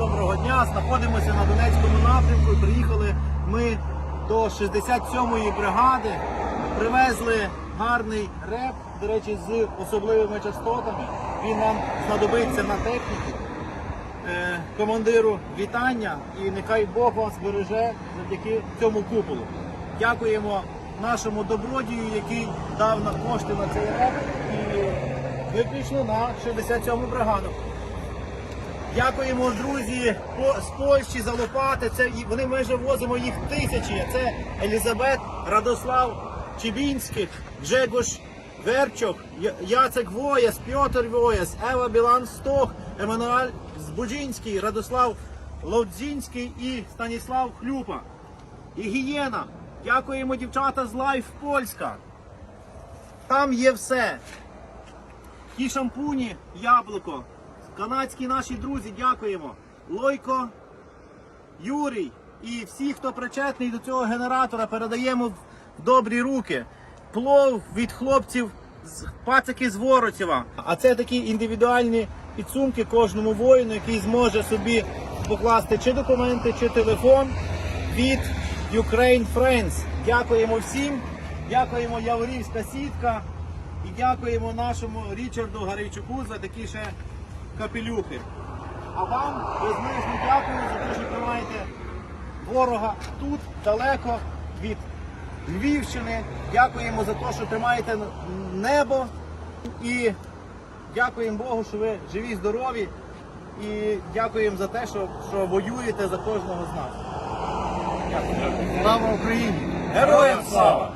доброго дня. Знаходимося на Донецькому напрямку. Приїхали ми до 67-ї бригади. Привезли гарний реп, до речі, з особливими частотами. Він нам знадобиться на техніку. Е, командиру вітання і нехай Бог вас береже завдяки цьому куполу. Дякуємо нашому добродію, який дав на кошти на цей реп. І виключно на 67-му бригаду. Дякуємо, друзі, з Польщі за лопати. Це і- вони майже возимо їх тисячі. Це Елізабет, Радослав Чебінських, Гжегош Верчок, Яцек Вояс, Пьотр Вояс, Ева Білан Стох, Еммануель Збуджінський, Радослав Лодзінський і Станіслав Хлюпа. І Гієна. Дякуємо, дівчата з Лайф Польська. Там є все. Ті шампуні, яблуко. Канадські наші друзі, дякуємо. Лойко, Юрій і всі, хто причетний до цього генератора, передаємо в добрі руки. Плов від хлопців з пацики з Вороцева. А це такі індивідуальні підсумки кожному воїну, який зможе собі покласти чи документи, чи телефон від Ukraine Friends. Дякуємо всім. Дякуємо Яворівська сітка. І дякуємо нашому Річарду Гарейчуку за такі ще капелюхи. А вам безмежно дякую за те, що тримаєте ворога тут, далеко від Львівщини. Дякуємо за те, що тримаєте небо. І дякуємо Богу, що ви живі, здорові. І дякуємо за те, що, що воюєте за кожного з нас. Дякую. Слава Україні! Героям слава!